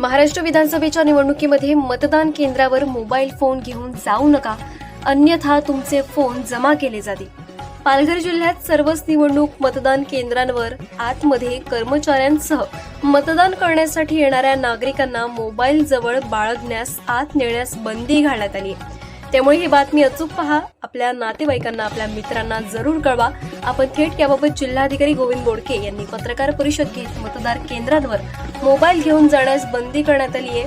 महाराष्ट्र विधानसभेच्या निवडणुकीमध्ये मतदान केंद्रावर मोबाईल फोन घेऊन जाऊ नका. अन्यथा तुमचे फोन जमा केले जातील. पालघर जिल्ह्यात सर्वच निवडणूक मतदान केंद्रांवर आतमध्ये कर्मचाऱ्यांसह मतदान करण्यासाठी येणाऱ्या नागरिकांना मोबाईल जवळ बाळगण्यास आत नेण्यास बंदी घालण्यात आली आहे. त्यामुळे ही बातमी अचूक पहा. आपल्या नातेवाईकांना आपल्या मित्रांना जरूर कळवा. आपण थेट याबाबत जिल्हाधिकारी गोविंद बोडके यांनी पत्रकार परिषद घेत मतदार केंद्रांवर मोबाईल घेऊन जाण्यास बंदी करण्यात आली आहे.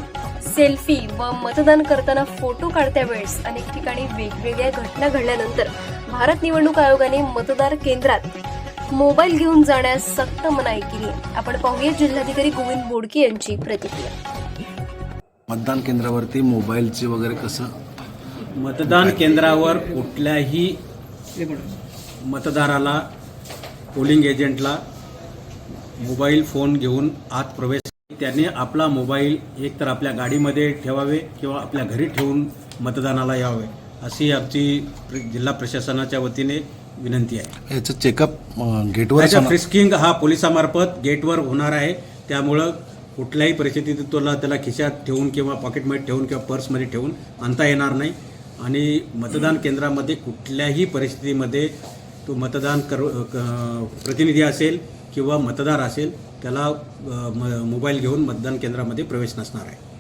सेल्फी व मतदान करताना फोटो काढत्या वेळेस अनेक ठिकाणी वेगवेगळ्या घटना घडल्यानंतर भारत निवडणूक आयोगाने मतदार केंद्रात मोबाईल घेऊन जाण्यास सक्त मनाई केली आपण पाहूया जिल्हाधिकारी गोविंद बोडके यांची प्रतिक्रिया. मतदान केंद्रावरती मोबाईलचे वगैरे कसं मतदान केंद्रावर कुठल्याही मतदाराला पोलिंग एजंटला मोबाईल फोन घेऊन आत प्रवेश त्याने आपला मोबाईल एकतर आपल्या गाडीमध्ये ठेवावे किंवा आपल्या घरी ठेवून मतदानाला यावे अशी आमची जिल्हा प्रशासनाच्या वतीने विनंती आहे. याचं चेकअप गेटवर फ्रिस्किंग हा पोलिसामार्फत गेटवर होणार आहे. त्यामुळं कुठल्याही परिस्थितीत तुला त्याला खिशात ठेवून किंवा पॉकेटमध्ये ठेवून किंवा पर्समध्ये ठेवून आणता येणार नाही. आणि मतदान केंद्रामध्ये कुठल्याही परिस्थितीमध्ये तो मतदान कर क- प्रतिनिधी असेल किंवा मतदार असेल त्याला म- मोबाईल घेऊन मतदान केंद्रामध्ये प्रवेश नसणार आहे.